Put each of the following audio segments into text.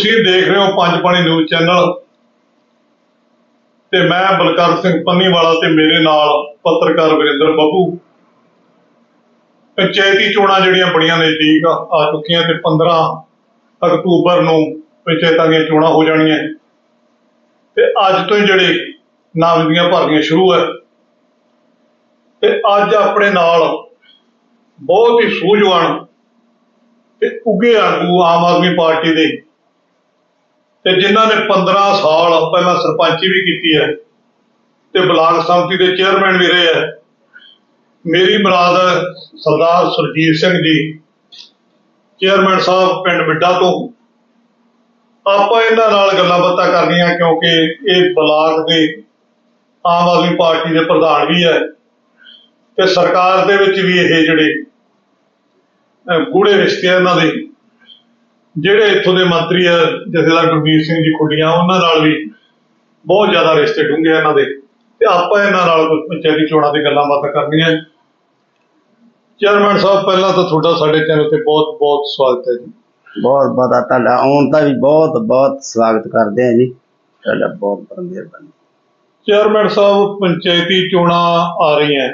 ਤੁਸੀਂ ਦੇਖ ਰਹੇ ਹੋ ਪੰਜ ਪਾਣੀ ਨਿਊਜ਼ ਚੈਨਲ। ਤੇ ਮੈਂ ਬਲਕਰ ਸਿੰਘ ਪੰਨੀਵਾਲਾ ਤੇ ਮੇਰੇ ਨਾਲ ਪੱਤਰਕਾਰ ਵਰਿੰਦਰ ਬੱਬੂ। ਪੰਚਾਇਤੀ ਚੋਣਾਂ ਜਿਹੜੀਆਂ ਬੜੀਆਂ ਨਜ਼ਦੀਕ ਆ ਚੁੱਕੀਆਂ ਤੇ 15 ਅਕਤੂਬਰ ਨੂੰ ਪੰਚਾਇਤਾਂ ਦੀਆਂ ਚੋਣਾਂ ਹੋ ਜਾਣੀਆਂ। ਤੇ ਅੱਜ ਤੋਂ ਹੀ ਜਿਹੜੇ ਨਾਮਜ਼ਦਗੀਆਂ ਭਰਨੀਆਂ ਸ਼ੁਰੂ ਹੈ ਤੇ ਅੱਜ ਆਪਣੇ ਨਾਲ ਬਹੁਤ ਹੀ ਸੂਝਵਾਨ ਤੇ ਉੱਗੇ ਆਗੂ ਆਮ ਆਦਮੀ ਪਾਰਟੀ ਦੇ ਤੇ ਜਿਨ੍ਹਾਂ ਨੇ 15 ਸਾਲ ਪਹਿਲਾਂ ਸਰਪੰਚੀ ਵੀ ਕੀਤੀ ਹੈ ਤੇ ਬਲਾਕ ਸੰਮਤੀ ਦੇ ਚੇਅਰਮੈਨ ਵੀ ਰਹੇ ਹੈ। ਮੇਰੀ ਮੁਰਾਦ ਹੈ ਸਰਦਾਰ ਸੁਰਜੀਤ ਸਿੰਘ ਜੀ, ਚੇਅਰਮੈਨ ਸਾਹਿਬ ਪਿੰਡ ਬਿੱਡਾ ਤੋਂ। ਆਪਾਂ ਇਹਨਾਂ ਨਾਲ ਗੱਲਾਂ ਬਾਤਾਂ ਕਰਨੀਆਂ ਕਿਉਂਕਿ ਇਹ ਬਲਾਕ ਦੇ ਆਮ ਆਦਮੀ ਪਾਰਟੀ ਦੇ ਪ੍ਰਧਾਨ ਵੀ ਹੈ ਤੇ ਸਰਕਾਰ ਦੇ ਵਿੱਚ ਵੀ ਇਹ ਜਿਹੜੇ ਗੂੜੇ ਰਿਸ਼ਤੇ ਆ ਇਹਨਾਂ ਦੇ। ਜਿਹੜੇ ਇੱਥੋਂ ਦੇ ਮੰਤਰੀ ਆ ਜਥੇਦਾਰ ਗੁਰਬੀਰ ਸਿੰਘ ਜੀ ਖੁੱਡੀਆਂ ਉਹਨਾਂ ਨਾਲ ਵੀ ਬਹੁਤ ਜ਼ਿਆਦਾ ਰਿਸ਼ਤੇ ਡੂੰਘੇ ਆ ਇਹਨਾਂ ਦੇ। ਤੇ ਆਪਾਂ ਇਹਨਾਂ ਨਾਲ ਕੁਝ ਪੰਚਾਇਤੀ ਚੋਣਾਂ ਦੀ ਗੱਲਾਂ ਬਾਤਾਂ ਕਰਨੀਆਂ। ਚੇਅਰਮੈਨ ਸਾਹਿਬ ਪਹਿਲਾਂ ਤਾਂ ਤੁਹਾਡਾ ਸਾਡੇ ਚੈਨਲ ਤੇ ਬਹੁਤ ਬਹੁਤ ਸਵਾਗਤ ਹੈ ਜੀ। ਬਹੁਤ ਬਹੁਤ ਤੁਹਾਡਾ ਆਉਣ ਦਾ ਵੀ ਬਹੁਤ ਬਹੁਤ ਸਵਾਗਤ ਕਰਦੇ ਹਾਂ ਜੀ। ਤੁਹਾਡਾ ਬਹੁਤ ਬਹੁਤ ਮਿਹਰਬਾਨੀ। ਚੇਅਰਮੈਨ ਸਾਹਿਬ ਪੰਚਾਇਤੀ ਚੋਣਾਂ ਆ ਰਹੀਆਂ।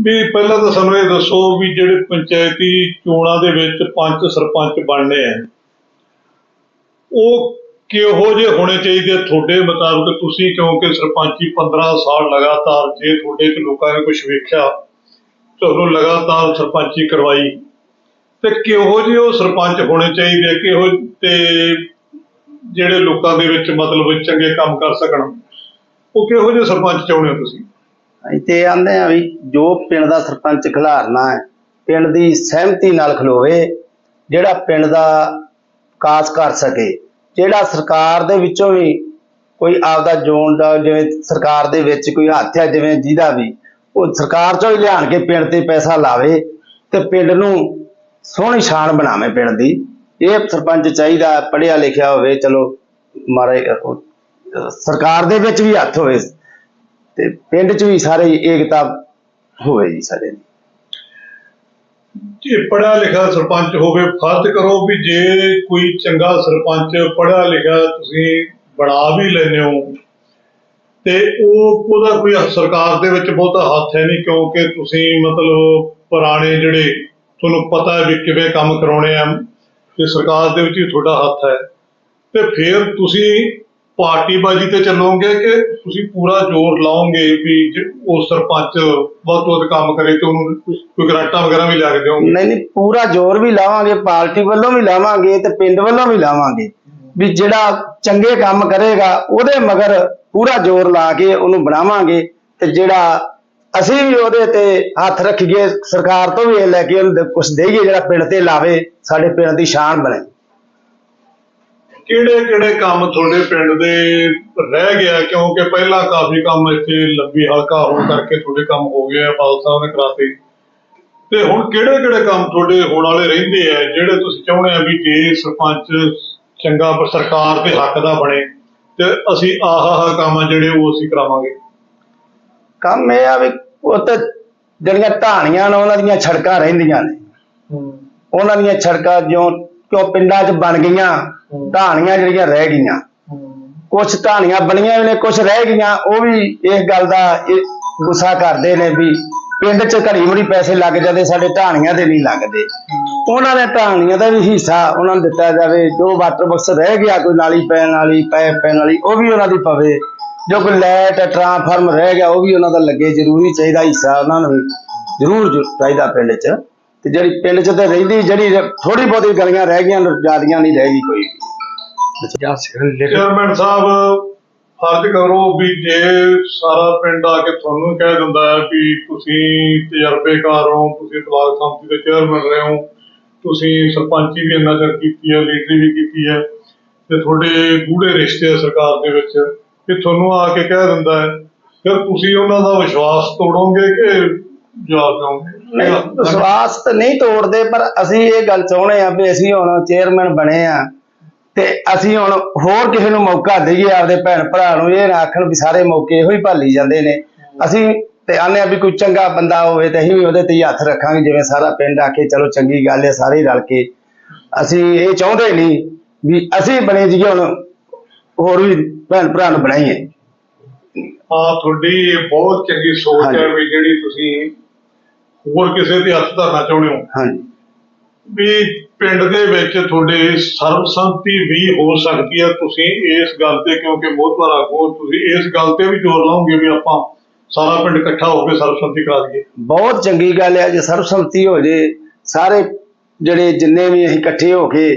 ਵੀ ਪਹਿਲਾਂ ਤਾਂ ਸਾਨੂੰ ਇਹ ਦੱਸੋ ਵੀ ਜਿਹੜੇ ਪੰਚਾਇਤੀ ਚੋਣਾਂ ਦੇ ਵਿੱਚ ਪੰਚ ਸਰਪੰਚ ਬਣਨੇ ਆ, ਉਹ ਕਿਹੋ ਜਿਹੇ ਹੋਣੇ ਚਾਹੀਦੇ ਤੁਹਾਡੇ ਮੁਤਾਬਕ ਤੁਸੀਂ ਕਿਉਂਕਿ ਸਰਪੰਚੀ 15 ਸਾਲ ਲਗਾਤਾਰ ਜੇ ਤੁਹਾਡੇ ਚ ਲੋਕਾਂ ਨੇ ਕੁਝ ਵੇਖਿਆ, ਤੁਹਾਨੂੰ ਲਗਾਤਾਰ ਸਰਪੰਚੀ ਕਰਵਾਈ, ਤੇ ਕਿਹੋ ਜਿਹੇ ਉਹ ਸਰਪੰਚ ਹੋਣੇ ਚਾਹੀਦੇ ਕਿਹੋ ਤੇ ਜਿਹੜੇ ਲੋਕਾਂ ਦੇ ਵਿੱਚ ਮਤਲਬ ਚੰਗੇ ਕੰਮ ਕਰ ਸਕਣ? ਉਹ ਕਿਹੋ ਜਿਹੇ ਸਰਪੰਚ ਚਾਹੁੰਦੇ ਹੋ ਤੁਸੀਂ? ਅਸੀਂ ਆਂਦੇ ਆ ਵੀ ਜੋ ਪਿੰਡ ਦਾ ਸਰਪੰਚ ਖਿਲਾਰਨਾ ਹੈ, ਪਿੰਡ ਦੀ ਸਹਿਮਤੀ ਨਾਲ ਖਲੋਵੇ, ਜਿਹੜਾ ਪਿੰਡ ਦਾ ਕਾਸ ਕਰ ਸਕੇ। ਜਿਹੜਾ ਸਰਕਾਰ ਦੇ ਵਿੱਚੋਂ ਵੀ ਕੋਈ ਆਪਦਾ ਜ਼ੋਨ ਦਾ, ਜਿਵੇਂ ਸਰਕਾਰ ਦੇ ਵਿੱਚ ਕੋਈ ਹੱਥ ਹੈ ਜਿਵੇਂ ਜਿਹਦਾ ਵੀ, ਉਹ ਸਰਕਾਰ ਚੋਂ ਹੀ ਲਿਆਣ ਕੇ ਪਿੰਡ ਤੇ ਪੈਸਾ ਲਾਵੇ ਤੇ ਪਿੰਡ ਨੂੰ ਸੋਹਣੀ ਸ਼ਾਨ ਬਣਾਵੇ ਪਿੰਡ ਦੀ। ਇਹ ਸਰਪੰਚ ਚਾਹੀਦਾ ਪੜਿਆ ਲਿਖਿਆ ਹੋਵੇ, ਚਲੋ ਮਾਰੇ ਸਰਕਾਰ ਦੇ ਵਿੱਚ ਵੀ ਹੱਥ ਹੋਵੇ। ਤੇ ਪਿੰਡ 'ਚ ਵੀ ਸਾਰੇ ਏਕਤਾ ਹੋਵੇ ਜੀ ਸਾਰੇ ਦੀ। ਜੇ ਪੜ੍ਹਿਆ ਲਿਖਿਆ ਸਰਪੰਚ ਹੋਵੇ, ਫਰਜ਼ ਕਰੋ ਵੀ ਜੇ ਕੋਈ ਚੰਗਾ ਸਰਪੰਚ ਪੜ੍ਹਿਆ ਲਿਖਿਆ ਤੁਸੀਂ ਬਣਾ ਵੀ ਲੈਂਦੇ ਹੋ, ਤੇ ਉਹ ਉਹਦਾ ਕੋਈ ਸਰਕਾਰ ਦੇ ਵਿੱਚ ਬਹੁਤਾ ਹੱਥ ਹੈ ਨਹੀਂ, ਕਿਉਂਕਿ ਤੁਸੀਂ ਮਤਲਬ ਪੁਰਾਣੇ ਜਿਹੜੇ ਤੁਹਾਨੂੰ ਪਤਾ ਹੈ ਵੀ ਕਿਵੇਂ ਕੰਮ ਕਰਾਉਣੇ ਆ, ਤੇ ਸਰਕਾਰ ਦੇ ਵਿੱਚ ਹੀ ਤੁਹਾਡਾ ਹੱਥ ਹੈ ਤੇ ਫਿਰ ਤੁਸੀਂ ਪਾਰਟੀਬਾਜ਼ੀ ਤੇ ਚੱਲੋਗੇ ਕਿ ਤੁਸੀਂ ਪੂਰਾ ਜ਼ੋਰ ਲਾਓਗੇ ਵੀ ਜ- ਉਹ ਸਰਪੰਚ ਵੱਧ ਤੋਂ ਵੱਧ ਕੰਮ ਕਰੇ ਤੇ ਉਹਨੂੰ ਕੋਈ ਗ੍ਰਾਂਟਾਂ ਵਗੈਰਾ ਵੀ ਲਿਆ ਕੇ ਦਿਓਗੇ? ਨਹੀਂ ਨਹੀਂ, ਪੂਰਾ ਜ਼ੋਰ ਵੀ ਲਾਵਾਂਗੇ, ਪਾਰਟੀ ਵੱਲੋਂ ਵੀ ਲਾਵਾਂਗੇ ਤੇ ਪਿੰਡ ਵੱਲੋਂ ਵੀ ਲਾਵਾਂਗੇ। ਵੀ ਜਿਹੜਾ ਚੰਗੇ ਕੰਮ ਕਰੇਗਾ, ਉਹਦੇ ਮਗਰ ਪੂਰਾ ਜ਼ੋਰ ਲਾ ਕੇ ਉਹਨੂੰ ਬਣਾਵਾਂਗੇ ਤੇ ਜਿਹੜਾ ਅਸੀਂ ਵੀ ਉਹਦੇ ਤੇ ਹੱਥ ਰੱਖੀਏ, ਸਰਕਾਰ ਤੋਂ ਵੀ ਇਹ ਲੈ ਕੇ ਉਹਨੂੰ ਕੁਝ ਦੇਈਏ, ਜਿਹੜਾ ਪਿੰਡ ਤੇ ਲਾਵੇ, ਸਾਡੇ ਪਿੰਡ ਦੀ ਸ਼ਾਨ ਬਣੇ। ਕਿਹੜੇ ਕਿਹੜੇ ਕੰਮ ਤੁਹਾਡੇ ਪਿੰਡ ਦੇ ਰਹਿ ਗਿਆ? ਕਿਉਂਕਿ ਪਹਿਲਾਂ ਕਾਫੀ ਕੰਮ ਇੱਥੇ ਲੰਬੀ ਹਲਕਾ ਹੋਣ ਕਰਕੇ ਤੁਹਾਡੇ ਕੰਮ ਹੋ ਗਏ ਆ ਬਾਦਲ ਸਾਹਿਬ ਨੇ ਕਰਾਤੇ। ਤੇ ਹੁਣ ਕਿਹੜੇ ਕਿਹੜੇ ਕੰਮ ਤੁਹਾਡੇ ਹੋਣ ਵਾਲੇ ਰਹਿੰਦੇ ਆ ਜਿਹੜੇ ਤੁਸੀਂ ਚਾਹੁੰਦੇ ਆ ਵੀ ਜੇ ਸਰਪੰਚ ਚੰਗਾ ਸਰਕਾਰ ਦੇ ਹੱਕ ਦਾ ਬਣੇ ਤੇ ਅਸੀਂ ਆਹ ਕੰਮ ਜਿਹੜੇ ਉਹ ਅਸੀਂ ਕਰਾਵਾਂਗੇ? ਕੰਮ ਇਹ ਆ ਵੀ ਉਹ ਤੇ ਜਿਹੜੀਆਂ ਢਾਣੀਆਂ ਨੇ ਉਹਨਾਂ ਦੀਆਂ ਛੜਕਾਂ ਰਹਿੰਦੀਆਂ ਨੇ। ਉਹਨਾਂ ਦੀਆਂ ਛੜਕਾਂ ਜਿਉਂ ਕਿਉਂ ਪਿੰਡਾਂ 'ਚ ਬਣ ਗਈਆਂ ਢਾਣੀਆਂ ਜਿਹੜੀਆਂ ਰਹਿ ਗਈਆਂ। ਕੁਝ ਢਾਣੀਆਂ ਬਣੀਆਂ ਨੇ ਕੁਝ ਰਹਿ ਗਈਆਂ, ਉਹ ਵੀ ਇਸ ਗੱਲ ਦਾ ਗੁੱਸਾ ਕਰਦੇ ਨੇ ਵੀ ਪਿੰਡ 'ਚ ਘੜੀ ਮੁੜੀ ਪੈਸੇ ਲੱਗ ਜਾਂਦੇ, ਸਾਡੇ ਢਾਣੀਆਂ ਦੇ ਨਹੀਂ ਲੱਗਦੇ। ਉਹਨਾਂ ਦੇ ਢਾਣੀਆਂ ਦਾ ਵੀ ਹਿੱਸਾ ਉਹਨਾਂ ਨੂੰ ਦਿੱਤਾ ਜਾਵੇ, ਜੋ ਵਾਟਰ ਬਕਸ ਰਹਿ ਗਿਆ, ਕੋਈ ਨਾਲੀ ਪੈਣ ਵਾਲੀ ਪੈਪ ਪੈਣ ਵਾਲੀ, ਉਹ ਵੀ ਉਹਨਾਂ ਦੀ ਪਵੇ। ਜੋ ਕੋਈ ਲੈਟ ਟਰਾਂਸਫਾਰਮ ਰਹਿ ਗਿਆ, ਉਹ ਵੀ ਉਹਨਾਂ ਦਾ ਲੱਗੇ, ਜ਼ਰੂਰੀ ਚਾਹੀਦਾ ਹਿੱਸਾ ਉਹਨਾਂ ਨੂੰ ਵੀ, ਜ਼ਰੂਰ ਚਾਹੀਦਾ ਪਿੰਡ 'ਚ। ਤੇ ਜਿਹੜੀ ਪਿੰਡ 'ਚ ਤੇ ਰਹਿੰਦੀ ਜਿਹੜੀ ਥੋੜੀ ਬਹੁਤੀ ਗਲੀਆਂ ਰਹਿ ਗਈਆਂ ਜਿਆਦੀਆਂ ਨਹੀਂ ਰਹਿ ਗਈ ਕੋਈ। ਚੇਅਰਮੈਨ ਸਾਹਿਬ ਫਰਜ਼ ਕਰੋ ਵੀ ਜੇ ਸਾਰਾ ਪਿੰਡ ਆ ਕੇ ਤੁਹਾਨੂੰ ਕਹਿ ਦਿੰਦਾ ਹੈ ਵੀ ਤੁਸੀਂ ਤਜਰਬੇਕਾਰ ਹੋ ਤੁਸੀਂ ਬਲਾਕ ਸੰਮਤੀ ਦੇ ਚੇਅਰਮੈਨ ਰਹੇ ਹੋ ਤੁਸੀਂ ਸਰਪੰਚੀ ਵੀ ਇੰਨਾ ਚਿਰ ਕੀਤੀ ਹੈ ਲੀਡਰੀ ਵੀ ਕੀਤੀ ਹੈ ਤੇ ਤੁਹਾਡੇ ਗੂੜੇ ਰਿਸ਼ਤੇ ਆ ਸਰਕਾਰ ਦੇ ਵਿੱਚ ਕਿ ਤੁਹਾਨੂੰ ਆ ਕੇ ਕਹਿ ਦਿੰਦਾ ਹੈ ਫਿਰ ਤੁਸੀਂ ਉਹਨਾਂ ਦਾ ਵਿਸ਼ਵਾਸ ਤੋੜੋਗੇ ਕਿ ਦਿਓਗੇ ਨਹੀਂ ਵਿਸ਼ਵਾਸ ਤਾਂ ਨਹੀਂ ਤੋੜਦੇ ਪਰ ਅਸੀਂ ਇਹ ਗੱਲ ਚਾਹੁੰਦੇ ਆ ਵੀ ਅਸੀਂ ਹੁਣ ਚੇਅਰਮੈਨ ਬਣੇ ਆ ਤੇ ਅਸੀਂ ਹੁਣ ਹੋਰ ਕਿਸੇ ਨੂੰ ਮੌਕਾ ਦਈਏ ਆਪਦੇ ਭੈਣ ਭਰਾ ਨੂੰ ਇਹ ਨਾ ਆਖਣ ਵੀ ਸਾਰੇ ਮੌਕੇ ਇਹੋ ਹੀ ਭਾਲੀ ਜਾਂਦੇ ਨੇ। ਅਸੀਂ ਤੇ ਆਨੇ ਆ ਵੀ ਕੋਈ ਚੰਗਾ ਬੰਦਾ ਹੋਵੇ ਤੇ ਅਸੀਂ ਵੀ ਉਹਦੇ ਤੇ ਹੀ ਹੱਥ ਰੱਖਾਂਗੇ ਜਿਵੇਂ ਸਾਰਾ ਪਿੰਡ ਆਖੇ ਚਲੋ ਚੰਗੀ ਗੱਲ ਹੈ ਸਾਰੇ ਰਲ ਕੇ। ਅਸੀਂ ਇਹ ਚਾਹੁੰਦੇ ਨਹੀਂ ਵੀ ਅਸੀਂ ਬਣੇ ਜੀ ਹੁਣ ਹੋਰ ਵੀ ਭੈਣ ਭਰਾ ਨੂੰ ਬਣਾਈਏ। ਆ ਤੁਹਾਡੀ ਬਹੁਤ ਚੰਗੀ ਸੋਚ ਹੈ। ਵੀ ਜਿਹੜੀ ਤੁਸੀਂ ਹੋਰ ਕਿਸੇ ਦੇ ਹੱਥ ਧਰਨਾ ਚਾਹੁੰਦੇ ਹੋ? ਹਾਂਜੀ। ਵੀ ਪਿੰਡ ਦੇ ਵਿੱਚ ਤੁਹਾਡੇ ਸਰਬਸੰਮਤੀ ਵੀ ਹੋ ਸਕਦੀ ਹੈ ਤੁਸੀਂ ਇਸ ਗੱਲ ਤੇ ਕਿਉਂਕਿ ਮੋਹਤਵਾਰ ਆਗੂ ਤੁਸੀਂ ਇਸ ਗੱਲ ਤੇ ਵੀ ਜ਼ੋਰ ਲਾਓਗੇ ਵੀ ਆਪਾਂ ਸਾਰਾ ਪਿੰਡ ਇਕੱਠਾ ਹੋ ਕੇ ਸਰਬਸੰਮਤੀ ਕਰਾ ਦਈਏ। ਬਹੁਤ ਚੰਗੀ ਗੱਲ ਹੈ ਜੇ ਸਰਬਸੰਮਤੀ ਹੋ ਜੇ ਸਾਰੇ ਜਿਹੜੇ ਜਿੰਨੇ ਵੀ ਅਸੀਂ ਇਕੱਠੇ ਹੋ ਕੇ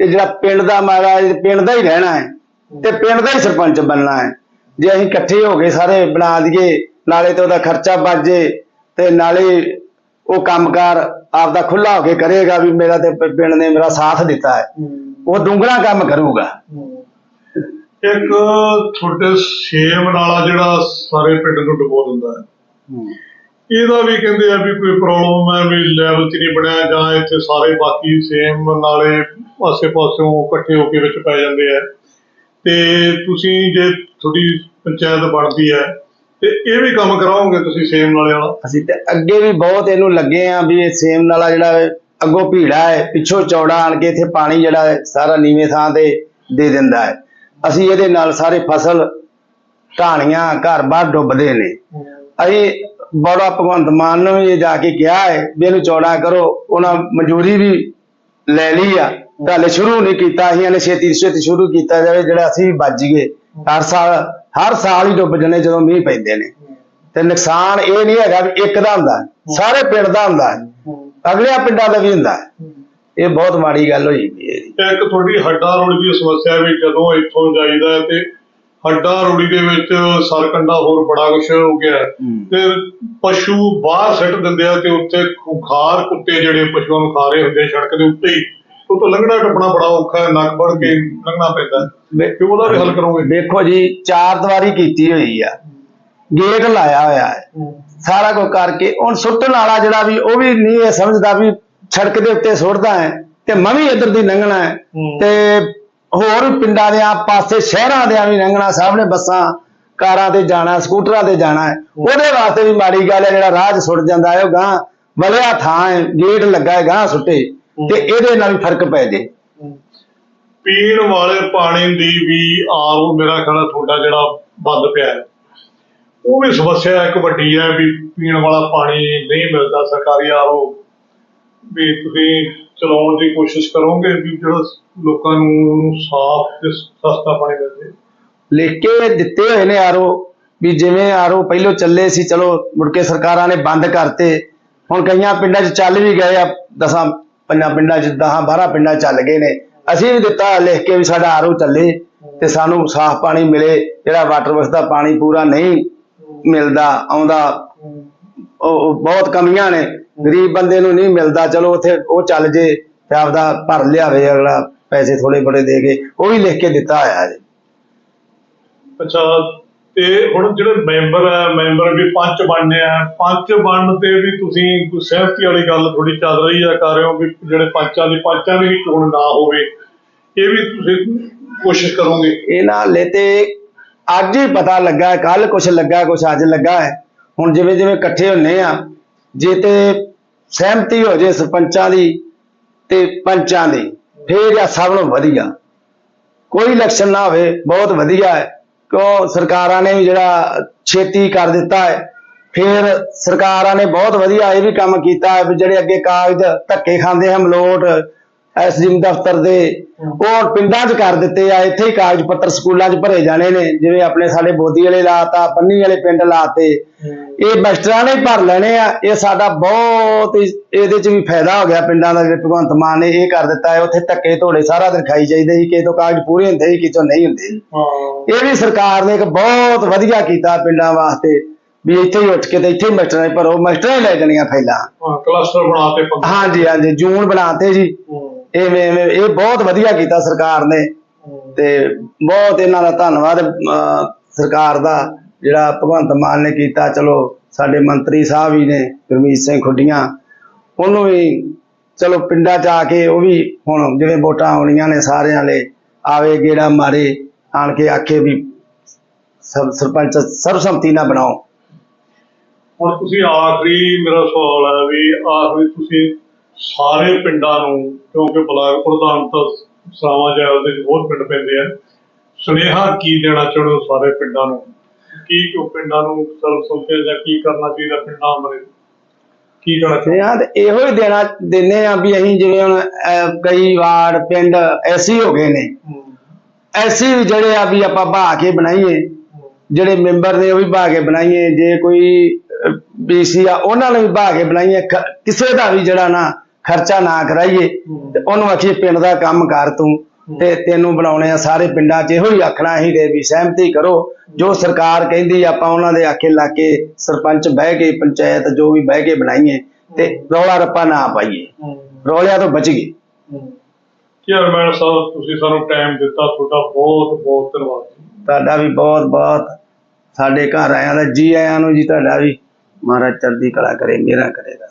ਤੇ ਜਿਹੜਾ ਪਿੰਡ ਦਾ ਮਾਰਾ ਪਿੰਡ ਦਾ ਹੀ ਰਹਿਣਾ ਹੈ ਤੇ ਪਿੰਡ ਦਾ ਹੀ ਸਰਪੰਚ ਬਣਨਾ ਹੈ। ਜੇ ਅਸੀਂ ਇਕੱਠੇ ਹੋ ਕੇ ਸਾਰੇ ਬਣਾ ਦਈਏ ਨਾਲੇ ਤੇ ਉਹਦਾ ਖਰਚਾ ਬਚ ਜੇ ਤੇ ਨਾਲੇ ਉਹ ਕੰਮਕਾਰ ਆਪਦਾ ਖੁੱਲਾ ਹੋ ਕੇ ਕਰੇਗਾ ਵੀ ਮੇਰਾ ਤੇ ਪਿੰਡ ਨੇ ਮੇਰਾ ਸਾਥ ਦਿੱਤਾ ਹੈ। ਉਹ ਦੁੰਗਣਾ ਕੰਮ ਕਰੂਗਾ। ਇੱਕ ਤੁਹਾਡੇ ਸੇਮ ਨਾਲਾ ਜਿਹੜਾ ਸਾਰੇ ਪਿੰਡ ਨੂੰ ਡੁਬੋ ਦਿੰਦਾ ਹੈ। ਇਹਦਾ ਵੀ ਕਹਿੰਦੇ ਆ ਵੀ ਕੋਈ ਪ੍ਰੋਬਲਮ ਹੈ ਵੀ ਲੈਵਲ 'ਚ ਨਹੀਂ ਬਣਿਆ ਜਾਂ ਇੱਥੇ ਸਾਰੇ ਬਾਕੀ ਸੇਮ ਨਾਲੇ ਆਸੇ ਪਾਸਿਓਂ ਇਕੱਠੇ ਹੋ ਕੇ ਵਿੱਚ ਪੈ ਜਾਂਦੇ ਆ। ਤੇ ਤੁਸੀਂ ਜੇ ਤੁਹਾਡੀ ਪੰਚਾਇਤ ਬਣਦੀ ਹੈ ਤੇ ਇਹ ਵੀ ਕੰਮ ਕਰਾਓਗੇ ਤੁਸੀਂ ਸੇਮ ਨਾਲੇ ਵਾਲਾ? ਅਸੀਂ ਤੇ ਅੱਗੇ ਵੀ ਬਹੁਤ ਇਹਨੂੰ ਲੱਗੇ ਆ ਵੀ ਇਹ ਸੇਮ ਨਾਲਾ ਜਿਹੜਾ ਅੱਗੋਂ ਭੀੜਾ ਹੈ ਪਿੱਛੋਂ ਚੌੜਾ ਆਣ ਕੇ ਇੱਥੇ ਪਾਣੀ ਜਿਹੜਾ ਹੈ, ਸਾਰਾ ਨੀਵੇਂ ਥਾਂ ਤੇ ਦੇ ਦਿੰਦਾ ਹੈ। ਅਸੀਂ ਇਹਦੇ ਨਾਲ ਸਾਰੇ ਫਸਲ ਢਾਣੀਆਂ ਘਰ-ਬਾਰ ਡੁੱਬਦੇ ਨੇ। ਅਸੀਂ ਬੜਾ ਭਗਵੰਤ ਮਾਨ ਨੂੰ ਵੀ ਇਹ ਜਾ ਕੇ ਕਿਹਾ ਹੈ ਵੀ ਇਹਨੂੰ ਚੌੜਾ ਕਰੋ ਉਹਨਾਂ ਮਨਜ਼ੂਰੀ ਵੀ ਲੈ ਲਈ ਆ। ਤੇ ਸ਼ੁਰੂ ਨਹੀਂ ਕੀਤਾ ਅਸੀਂ ਇਹਨੇ ਛੇਤੀ ਛੇਤੀ ਸ਼ੁਰੂ ਕੀਤਾ ਜਾਵੇ ਜਿਹੜਾ ਅਸੀਂ ਵੀ ਬਚ ਜਾਈਏ ਹਰ ਸਾਲ ਹਰ ਸਾਲ ਹੀ ਡੁੱਬ ਜਣੇ ਜਦੋਂ ਮੀਂਹ ਪੈਂਦੇ ਨੇ ਤੇ ਨੁਕਸਾਨ ਇਹ ਨਹੀਂ ਹੈਗਾ ਵੀ ਇੱਕ ਦਾ ਹੁੰਦਾ। ਸਾਰੇ ਪਿੰਡ ਦਾ ਹੁੰਦਾ ਹੈ ਅਗਲੇ ਪਿੰਡਾਂ ਦਾ ਵੀ ਹੁੰਦਾ ਹੈ ਇਹ ਬਹੁਤ ਮਾੜੀ ਗੱਲ ਹੋਈ ਤੇ ਇੱਕ ਤੁਹਾਡੀ ਹੱਡਾ ਰੋੜੀ ਦੀ ਸਮੱਸਿਆ ਵੀ ਜਦੋਂ ਇੱਥੋਂ ਜਾਈਦਾ ਤੇ ਹੱਡਾ ਰੋੜੀ ਦੇ ਵਿੱਚ ਸਰਕੰਡਾ ਹੋਰ ਬੜਾ ਕੁਛ ਹੋ ਗਿਆ। ਤੇ ਪਸ਼ੂ ਬਾਹਰ ਸਿੱਟ ਦਿੰਦੇ ਆ ਤੇ ਉੱਥੇ ਖੁਖਾਰ ਕੁੱਤੇ ਜਿਹੜੇ ਪਸ਼ੂਆਂ ਨੂੰ ਖਾ ਰਹੇ ਹੁੰਦੇ ਸੜਕ ਦੇ ਉੱਤੇ ਹੀ ਉਹ ਤੋਂ ਲੰਘਣਾ ਟੱਪਣਾ ਬੜਾ ਔਖਾ ਹੈ ਨੱਕ ਵੜ ਕੇ ਲੰਘਣਾ ਪੈਂਦਾ ਹੈ। ਤੇ ਉਹਦਾ ਵੀ ਹੱਲ ਕਰੋਗੇ? ਦੇਖੋ ਜੀ ਚਾਰ ਦੀਵਾਰੀ ਕੀਤੀ ਹੋਈ ਆ। ਗੇਟ ਲਾਇਆ ਹੋਇਆ ਹੈ। ਸਾਰਾ ਕੁਝ ਕਰਕੇ ਹੁਣ ਸੁੱਟਣ ਵਾਲਾ ਜਿਹੜਾ ਵੀ ਉਹ ਵੀ ਨਹੀਂ ਇਹ ਸਮਝਦਾ ਵੀ ਸੜਕ ਦੇ ਉੱਤੇ ਸੁੱਟਦਾ ਹੈ ਤੇ ਮੈਂ ਵੀ ਇੱਧਰ ਦੀ ਲੰਘਣਾ ਹੈ। ਤੇ ਹੋਰ ਪਿੰਡਾਂ ਦੇ ਆ ਪਾਸੇ ਸ਼ਹਿਰਾਂ ਦੇ ਵੀ ਲੰਘਣਾ ਸਾਹਮਣੇ ਬੱਸਾਂ ਕਾਰਾਂ ਤੇ ਜਾਣਾ ਸਕੂਟਰਾਂ ਤੇ ਜਾਣਾ ਹੈ। ਉਹਦੇ ਵਾਸਤੇ ਵੀ ਮਾੜੀ ਗੱਲ ਹੈ ਜਿਹੜਾ ਰਾਹ 'ਚ ਸੁੱਟ ਜਾਂਦਾ ਹੈ ਉਹ ਗਾਂ ਵਲਿਆ ਥਾਂ ਹੈ ਗੇਟ ਲੱਗਾ ਹੈ ਗਾਂ ਸੁੱਟੇ। ਤੇ ਇਹਦੇ ਨਾਲ ਵੀ ਫ਼ਰਕ ਪੈ ਜੇ। ਪੀਣ ਵਾਲੇ ਪਾਣੀ ਦੀ ਵੀ ਆਰੋ ਮੇਰਾ ਖਿਆਲ ਤੁਹਾਡਾ ਜਿਹੜਾ ਬੰਦ ਪਿਆ ਹੈ। ਉਹ ਵੀ ਸਮੱਸਿਆ ਇੱਕ ਵੱਡੀ ਹੈ ਵੀ ਪੀਣ ਵਾਲਾ ਪਾਣੀ ਨਹੀਂ ਮਿਲਦਾ ਸਰਕਾਰੀ ਆਰੋ। ਵੀ ਤੁਸੀਂ ਚਲਾਉਣ ਦੀ ਕੋਸ਼ਿਸ਼ ਕਰੋਗੇ ਵੀ ਜਿਹੜਾ ਲੋਕਾਂ ਨੂੰ ਸਾਫ਼ ਤੇ ਸਸਤਾ ਪਾਣੀ ਮਿਲ ਜੇ। ਲਿਖ ਕੇ ਦਿੱਤੇ ਹੋਏ ਨੇ ਆਰੋ ਵੀ ਜਿਵੇਂ ਆਰੋ ਪਹਿਲੋਂ ਚੱਲੇ ਸੀ ਚਲੋ ਮੁੜ ਕੇ ਸਰਕਾਰਾਂ ਨੇ ਬੰਦ ਕਰਤੇ। ਹੁਣ ਕਈਆਂ ਪਿੰਡਾਂ 'ਚ ਚੱਲ ਵੀ ਗਏ ਆ ਦਸਾਂ ਪੰਜਾਂ ਪਿੰਡਾਂ 'ਚ 10 12 ਪਿੰਡਾਂ ਚੱਲ ਗਏ ਨੇ। ਅਸੀਂ ਵੀ ਦਿੱਤਾ ਲਿਖ ਕੇ ਵੀ ਸਾਡਾ ਆਰੋ ਚੱਲੇ ਤੇ ਸਾਨੂੰ ਸਾਫ਼ ਪਾਣੀ ਮਿਲੇ। ਜਿਹੜਾ ਵਾਟਰ ਵਰਕਸ ਦਾ ਪਾਣੀ ਪੂਰਾ ਨਹੀਂ ਮਿਲਦਾ, ਆਉਂਦਾ, ਉਹ ਬਹੁਤ ਕਮੀਆਂ ਨੇ। ਗਰੀਬ ਬੰਦੇ ਨੂੰ ਨਹੀਂ ਮਿਲਦਾ, ਚਲੋ ਉੱਥੇ ਉਹ ਚੱਲ ਜੇ ਤੇ ਆਪਦਾ ਭਰ ਲਿਆਵੇ, ਅਗਲਾ ਪੈਸੇ ਥੋੜੇ ਬੜੇ ਦੇ ਕੇ। ਉਹ ਵੀ ਲਿਖ ਕੇ ਦਿੱਤਾ ਹੋਇਆ ਜੀ। ਅੱਛਾ ਤੇ ਹੁਣ ਜਿਹੜੇ ਮੈਂਬਰ ਹੈ ਮੈਂਬਰ ਵੀ ਪੰਚ ਬਣਨੇ ਆ। ਪੰਚ ਬਣਨ ਤੇ ਵੀ ਤੁਸੀਂ ਕੋਈ ਸਹਿਮਤੀ ਵਾਲੀ ਗੱਲ ਥੋੜੀ ਚੱਲ ਰਹੀ ਹੈ ਕਰ ਰਹੇ ਹੋ ਵੀ ਜਿਹੜੇ ਪੰਚਾਂ ਦੀ ਪੰਚਾਂ ਦੀ ਚੋਣ ਨਾ ਹੋਵੇ। ਇਹ ਵੀ ਤੁਸੀਂ ਕੋਸ਼ਿਸ਼ ਕਰੋਗੇ? ਇਹਨਾਂ ਹਾਲੇ ਅੱਜ ਹੀ ਪਤਾ ਲੱਗਾ ਕੱਲ ਕੁਛ ਲੱਗਾ, ਕੁਛ ਅੱਜ ਲੱਗਾ ਹੈ। ਹੁਣ ਜਿਵੇਂ ਜਿਵੇਂ ਇਕੱਠੇ ਹੁੰਨੇ ਆ, ਜੇ ਤੇ ਸਹਿਮਤੀ ਹੋ ਜੇ ਸਰਪੰਚਾਂ ਦੀ ਤੇ ਪੰਚਾਂ ਦੀ, ਫੇਰ ਆ ਸਭ ਨੂੰ ਵਧੀਆ। ਕੋਈ ਇਲੈਕਸ਼ਨ ਨਾ ਹੋਵੇ, ਬਹੁਤ ਵਧੀਆ ਹੈ। ਕਿਉਂ ਸਰਕਾਰਾਂ ਨੇ ਵੀ ਜਿਹੜਾ ਛੇਤੀ ਕਰ ਦਿੱਤਾ ਹੈ। ਫਿਰ ਸਰਕਾਰਾਂ ਨੇ ਬਹੁਤ ਵਧੀਆ ਇਹ ਵੀ ਕੰਮ ਕੀਤਾ ਹੈ ਵੀ ਜਿਹੜੇ ਅੱਗੇ ਕਾਗਜ਼ ਧੱਕੇ ਖਾਂਦੇ ਹਨ, ਮਲੋਟ ਐਸਡੀਐਮ ਦਫ਼ਤਰ ਦੇ ਉਹ ਹੁਣ ਪਿੰਡਾਂ 'ਚ ਕਰ ਦਿੱਤੇ ਆ ਇੱਥੇ ਹੀ ਕਾਗਜ਼ ਪੱਤਰ ਸਕੂਲਾਂ 'ਚ ਭਰੇ ਜਾਣੇ ਨੇ ਜਿਵੇਂ ਆਪਣੇ ਸਾਡੇ ਬੋਦੀ ਵਾਲੇ ਲਾਤਾ ਪੰਨੀ ਵਾਲੇ ਪਿੰਡ ਲਾਤੇ। ਇਹ ਮਾਸਟਰਾਂ ਨੇ ਭਰ ਲੈਣੇ ਆ ਇਹ ਸਾਡਾ ਬਹੁਤ ਇਹਦੇ 'ਚ ਵੀ ਫਾਇਦਾ ਹੋ ਗਿਆ ਪਿੰਡਾਂ ਦਾ ਜਿਹੜੇ ਭਗਵੰਤ ਮਾਨ ਨੇ ਇਹ ਕਰ ਦਿੱਤਾ ਹੈ ਉੱਥੇ ਧੱਕੇ ਧੋੜੇ ਸਾਰਾ ਦਿਨ ਖਾਈ ਜਾਈਦੇ ਸੀ ਕਿਸੇ ਤੋਂ ਕਾਗਜ਼ ਪੂਰੇ ਹੁੰਦੇ ਸੀ ਕਿਸੇ ਤੋਂ ਨਹੀਂ ਹੁੰਦੇ ਇਹ ਵੀ ਸਰਕਾਰ ਨੇ ਇੱਕ ਬਹੁਤ ਵਧੀਆ ਕੀਤਾ ਪਿੰਡਾਂ ਵਾਸਤੇ ਵੀ ਇੱਥੇ ਹੀ ਉੱਠ ਕੇ ਤੇ ਇੱਥੇ ਹੀ ਮਾਸਟਰਾਂ ਹੀ ਭਰੋ ਮਾਸਟਰਾਂ ਹੀ ਲੈ ਜਾਣੀਆਂ ਫੈਲਾਂ ਹਾਂ ਕਲਸਟਰ ਬਣਾਤੇ ਹਾਂਜੀ ਹਾਂਜੀ ਜੂਨ ਬਣਾਤੇ ਜੀ। ਐਵੇਂ ਐਵੇਂ ਇਹ ਬਹੁਤ ਵਧੀਆ ਕੀਤਾ ਸਰਕਾਰ ਨੇ ਤੇ ਬਹੁਤ ਇਹਨਾਂ ਦਾ ਧੰਨਵਾਦ ਅਹ, ਸਰਕਾਰ ਦਾ ਜਿਹੜਾ ਭਗਵੰਤ ਮਾਨ ਨੇ ਕੀਤਾ। ਚਲੋ ਸਾਡੇ ਮੰਤਰੀ ਸਾਹਿਬ ਵੀ ਨੇ ਗੁਰਮੀਤ ਸਿੰਘ ਖੁੱਡੀਆਂ। ਉਹਨੂੰ ਵੀ ਚਲੋ ਪਿੰਡਾਂ 'ਚ ਆ ਕੇ ਉਹ ਵੀ ਹੁਣ ਜਿਵੇਂ ਵੋਟਾਂ ਆਉਣੀਆਂ ਨੇ ਸਾਰਿਆਂ ਲਈ ਆਵੇ ਗੇੜਾ ਮਾਰੇ ਆਣ ਕੇ ਆਖੇ ਵੀ ਸਰ- ਸਰਪੰਚ ਸਰਬਸੰਮਤੀ ਨਾਲ ਬਣਾਓ। ਹੁਣ ਤੁਸੀਂ ਆਖਰੀ ਮੇਰਾ ਸਵਾਲ ਹੈ ਵੀ ਆਖਰੀ ਤੁਸੀਂ ਸਾਰੇ ਪਿੰਡਾਂ ਨੂੰ ਕਿਉਂਕਿ ਬਲਾਕ ਪ੍ਰਧਾਨ ਤਾਂ ਸਰਾਵਾਂ ਜਾਂ ਉਹਦੇ ਹੋਰ ਪਿੰਡ ਪੈਂਦੇ ਆ। ਸੁਨੇਹਾ ਕੀ ਦੇਣਾ ਚਾਹੁੰਦੇ ਸਾਰੇ ਪਿੰਡਾਂ ਨੂੰ? ਕੀ ਉਹ ਪਿੰਡਾਂ ਨੂੰ ਸਰਵ ਸੰਮਤੀ ਜਾਂ ਕੀ ਕਰਨਾ ਚਾਹੀਦਾ ਪਿੰਡਾਂ ਬਾਰੇ? ਕੀ ਕਹਿਣਾ ਚਾਹੁੰਦੇ ਤੇ ਇਹੋ ਹੀ ਦੇਣਾ ਦਿੰਦੇ ਆ ਵੀ ਅਸੀਂ ਜਿਵੇਂ ਹੁਣ ਕਈ ਵਾਰ ਪਿੰਡ ਐਸੀ ਹੋ ਗਏ ਨੇ। ਐਸੀ ਜਿਹੜੇ ਆ ਵੀ ਆਪਾਂ ਬਹਾ ਕੇ ਬਣਾਈਏ ਜਿਹੜੇ ਮੈਂਬਰ ਨੇ ਉਹ ਵੀ ਬਹਾ ਕੇ ਬਣਾਈਏ। ਜੇ ਕੋਈ ਬੀਸੀ ਆ ਉਹਨਾਂ ਨੂੰ ਵੀ ਬਹਾ ਕੇ ਬਣਾਈਏ। ਕਿਸੇ ਦਾ ਵੀ ਜਿਹੜਾ ਨਾ ਖਰਚਾ ਨਾ ਕਰਾਈਏ ਤੇ ਉਹਨੂੰ ਆਖੀਏ ਪਿੰਡ ਦਾ ਕੰਮ ਕਰ ਤੂੰ ਤੇ ਤੈਨੂੰ ਬਣਾਉਣੇ ਆ ਸਾਰੇ ਪਿੰਡਾਂ 'ਚ ਇਹੋ ਹੀ ਆਖਣਾ ਅਸੀਂ ਦੇ ਵੀ ਸਹਿਮਤੀ ਕਰੋ। ਜੋ ਸਰਕਾਰ ਕਹਿੰਦੀ ਆਪਾਂ ਉਹਨਾਂ ਦੇ ਆਖੇ ਲਾ ਕੇ ਸਰਪੰਚ ਬਹਿ ਕੇ ਪੰਚਾਇਤ ਜੋ ਵੀ ਬਹਿ ਕੇ ਬਣਾਈਏ ਤੇ ਰੌਲਾ ਰੱਪਾ ਨਾ ਪਾਈਏ। ਹੂੰ। ਰੌਲਿਆਂ ਤੋਂ ਬਚ ਗਏ। ਚੇਅਰਮੈਨ ਸਾਹਿਬ ਤੁਸੀਂ ਸਾਨੂੰ ਟਾਈਮ ਦਿੱਤਾ ਤੁਹਾਡਾ ਬਹੁਤ ਬਹੁਤ ਧੰਨਵਾਦ। ਤੁਹਾਡਾ ਵੀ ਬਹੁਤ ਬਹੁਤ ਸਾਡੇ ਘਰ ਆਇਆਂ ਦਾ ਜੀ ਆਇਆਂ ਨੂੰ ਜੀ ਤੁਹਾਡਾ ਵੀ ਮਹਾਰਾਜ ਚੜ੍ਹਦੀ ਕਲਾ ਕਰੇ ਮੇਰਾ ਕਰੇਗਾ